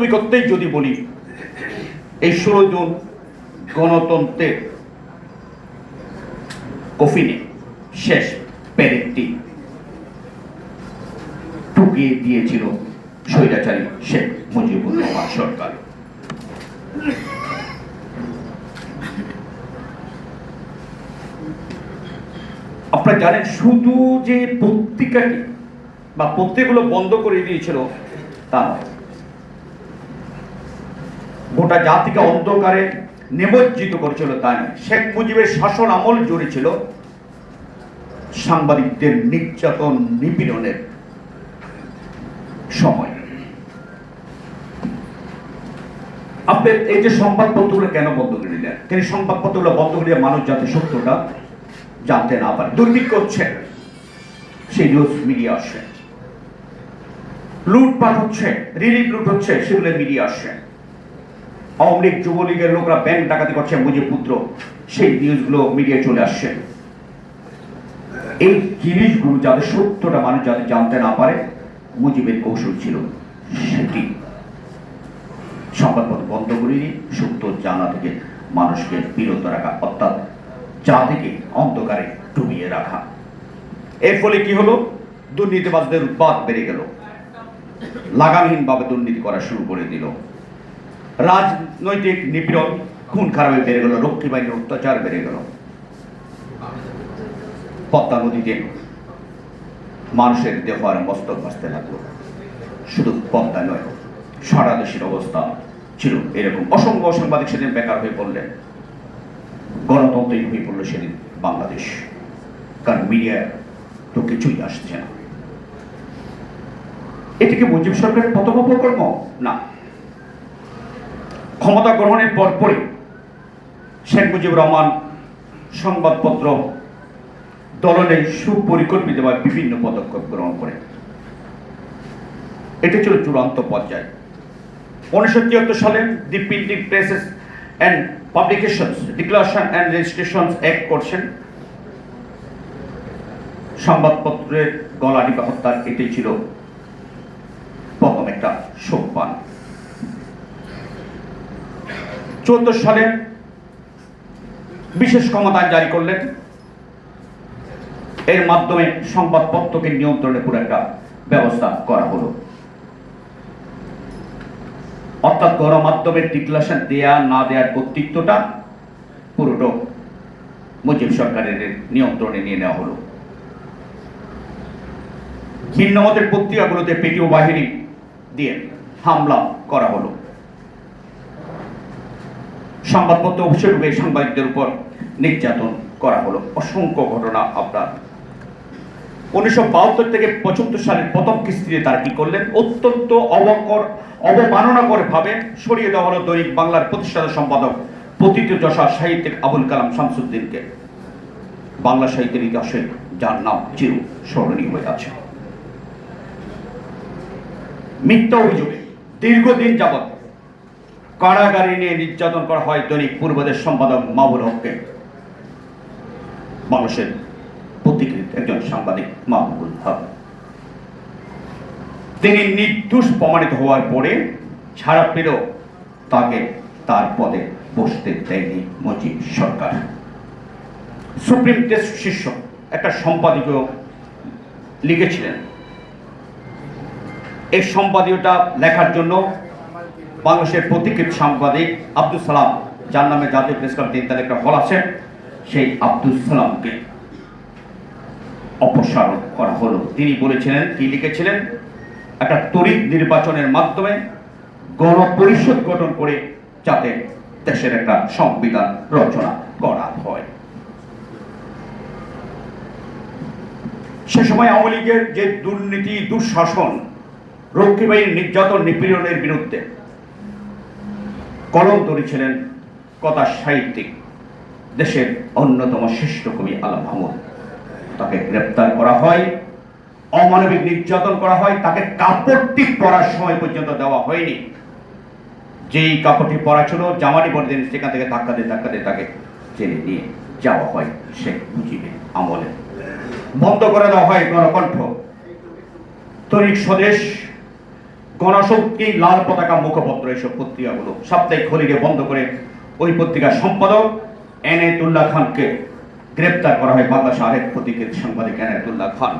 বাস্তবিকতাই যদি বলি, এই ষোলো জন গণতন্ত্রের কফিনে শেষ প্যারেডটি টুকিয়ে দিয়েছিল স্বৈরাচারী শেখ মুজিবুর রহমান সরকার। আপনারা জানেন, শুধু যে পত্রিকাটি বা পত্রিকাগুলো বন্ধ করে দিয়েছিল, তা নয়। গোটা জাতিকে অন্ধকারে নিমজ্জিত করেছিল তাই শেখ মুজিবের শাসন আমল জুড়ে ছিল সাংবাদিকদের নির্যাতন নিপীড়নের সময়। আপনার এই যে সংবাদপত্রগুলো কেন বন্ধ করে দিলেন? তিনি সংবাদপত্রগুলো বন্ধ করে মানুষ যাতে সত্যটা জানতে না পারে। দুর্ভিক্ষ হচ্ছে। সেই নিউজ মিডিয়া আসছে। লুটপাট হচ্ছে। রিলিফ লুট হচ্ছে, সেগুলো মিডিয়া আসছে। আওয়ামী লীগ যুবলীগের লোকরা ব্যাংক ডাকাতি করছে মুজিব পুত্র। সেই নিউজগুলো মিডিয়ায় চলে আসছে। এই জিনিসগুলো যাতে সত্যটা মানুষ যাতে জানতে না পারে, মুজিবের কৌশল ছিল সেটি। সংবাদপত্র বন্ধ করে দিয়ে সত্য জানা থেকে মানুষকে বিরত রাখা, অর্থাৎ চা থেকে অন্ধকারে ডুবিয়ে রাখা। এর ফলে কি হলো? দুর্নীতিবাজদের উৎপাদ বেড়ে গেল। লাগামহীনভাবে দুর্নীতি করা শুরু করে দিল। রাজনৈতিক নিপীড়ন, খুন খারাপে বেড়ে গেল, রক্ষী বাহিনীর অত্যাচার বেড়ে গেল। পদ্মা নদীতে মানুষের দেহ আর মস্তক ভাসতে লাগল। শুধু পদ্মা নয়, সারা দেশের অবস্থা ছিল এরকম। অসংখ্য সাংবাদিক সেদিন বেকার হয়ে পড়লেন। গণতন্ত্রই হয়ে পড়ল সেদিন বাংলাদেশ। কারণ মিডিয়া তো কিছুই আসছে না। এটিকে মুজিব সরকারের প্রথম অপকর্ম না। ক্ষমতা গ্রহণের পরপরই শেখ মুজিবুর রহমান সংবাদপত্র দলনে সুপরিকল্পিতভাবে বিভিন্ন পদক্ষেপ গ্রহণ করে। এটা ছিল চূড়ান্ত পর্যায়ে। উনিশশো তিয়াত্তর সালে the printing presses and publications, declaration and registration act করছেন। সংবাদপত্রের গলা টিপা হত্যার এটি ছিল প্রথম একটা সোপান চোদ্দ সালে বিশেষ ক্ষমতা জারি করলেন। এর মাধ্যমে সংবাদপত্রকে নিয়ন্ত্রণে পুরো একটা ব্যবস্থা করা হলো। অর্থাৎ গণমাধ্যমের ডিক্লারেশন দেয়া, না দেওয়ার কর্তৃত্বটা পুরোটো মুজিব সরকারের নিয়ন্ত্রণে নিয়ে নেওয়া হলো। ভিন্ন মতের পত্রিকাগুলোতে পেটিও বাহিনী দিয়ে হামলা করা হলো। সংবাদপত্র অভিষেক সাংবাদিকদের উপর নির্যাতন করা হলো। অসংখ্য ঘটনা আপনার। উনিশশো বাহাত্তর থেকে পঁচাত্তর সালের প্রথম কিস্তিতে তারা কি করলেন? অত্যন্ত অবকর, অবমাননাকর ভাবে সরিয়ে দেওয়া হলো দৈনিক বাংলার প্রতিষ্ঠাতা সম্পাদক পতিত যশা সাহিত্যিক আবুল কালাম শামসুদ্দিনকে। বাংলা সাহিত্যের ইতিহাসে যার নাম চির স্মরণীয় হয়ে আছে। মিথ্যা অভিযোগে দীর্ঘদিন যাবৎ কারাগারে নিয়ে নির্যাতন করা হয় দৈনিক পূর্বদের সম্পাদক মাহবুল হককে। মানুষের প্রতিকৃত একজন সাংবাদিক মাহবুবুল হক। তিনি নির্দোষ প্রমাণিত হওয়ার পরে ছাড়া পেলেও তাকে তার পদে বসতে দেয়নি মুজিব সরকার। সুপ্রিম টেস্ট শীর্ষ একটা সম্পাদকীয় লিখেছিলেন। এই সম্পাদীয়টা লেখার জন্য বাংলাদেশের প্রতিকৃত সাংবাদিক আব্দুল সালাম, যার নামে জাতীয় প্রেস ক্লাব তিন তারিখ হল আছে, সেই আব্দুল সালামকে অপসারণ করা হলো। তিনি বলেছিলেন, কি লিখেছিলেন? একটা তড়িৎ নির্বাচনের মাধ্যমে গণপরিষদ গঠন করে যাতে দেশের একটা সংবিধান রচনা করা হয়। সে সময় আওয়ামী লীগের যে দুর্নীতি, দুঃশাসন রক্ষী বাহিনীর নির্যাতন, নিপীড়নের বিরুদ্ধে কলম ধরেছিলেন কথা সাহিত্যিক দেশের অন্যতম শ্রেষ্ঠ কবি আলা মাহমুদ। তাকে গ্রেপ্তার করা হয়, অমানবিক নির্যাতন করা হয়, তাকে কাপড়টি পরার সময় পর্যন্ত দেওয়া হয়নি। যেই কাপড়টি পরা ছিল জামানি পরে দিন সেখান থেকে ধাক্কা দিয়ে ধাক্কা দিয়ে তাকে টেনে নিয়ে যাওয়া হয়, শেখ মুজিবের আমলে। বন্ধ করে দেওয়া হয় গণকণ্ঠ। তরিক স্বদেশ গণশক্তি, লাল পতাকা মুখপত্র এসব পত্রিকাগুলো সাপ্তাহিক খলিকে বন্ধ করে ওই পত্রিকার সম্পাদক এনায়েতুল্লাহ খানকে গ্রেপ্তার করা হয় বাংলাদেশ আরেক প্রতীকের সাংবাদিক এনায়েতুল্লাহ খান